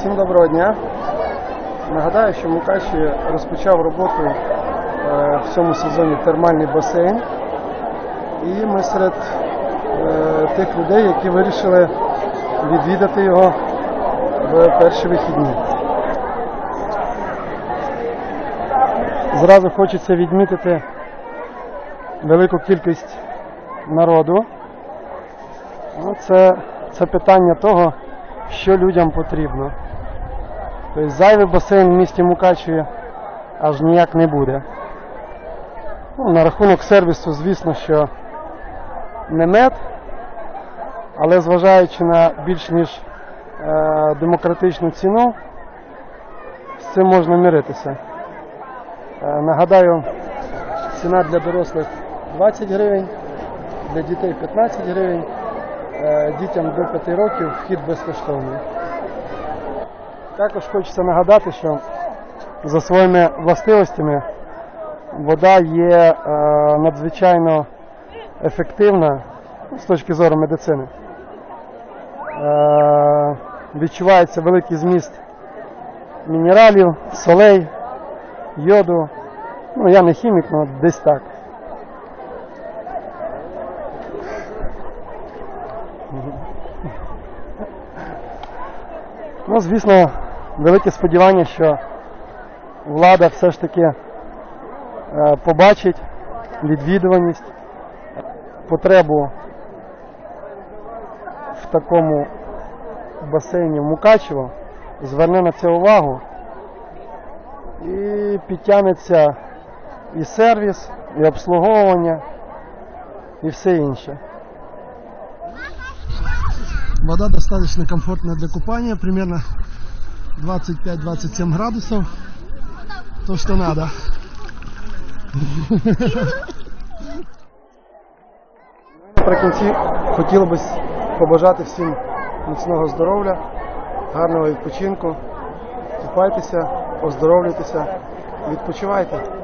Всім доброго дня. Нагадаю, що в Мукачеві розпочав роботу е, в цьому сезоні термальний басейн. І ми серед е, тих людей, які вирішили відвідати його в перші вихідні. Зразу хочеться відмітити велику кількість народу. Ну, це, це питання того, що людям потрібно. Тобто зайвий басейн в місті Мукачеві аж ніяк не буде. Ну, на рахунок сервісу, звісно, що не мед, але зважаючи на більш ніж е, демократичну ціну, з цим можна миритися. Е, нагадаю, ціна для дорослих 20 гривень, для дітей 15 гривень, е, дітям до 5 років вхід безкоштовний. Також хочеться нагадати, що за своїми властивостями вода є е, надзвичайно ефективна ну, з точки зору медицини. Е, відчувається великий зміст мінералів, солей, йоду. Ну, я не хімік, але десь так. Ну, звісно, велике сподівання, що влада все ж таки е, побачить відвідуваність, потребу в такому басейні в Мукачево, зверне на це увагу і підтягнеться і сервіс, і обслуговування, і все інше. Вода достаточно комфортная для купания, примерно 25-27 градусов. То, что надо. Наприкінці хотіло б побажати всім міцного здоров'я, гарного відпочинку. Купайтеся, оздоровлюйтеся, відпочивайте.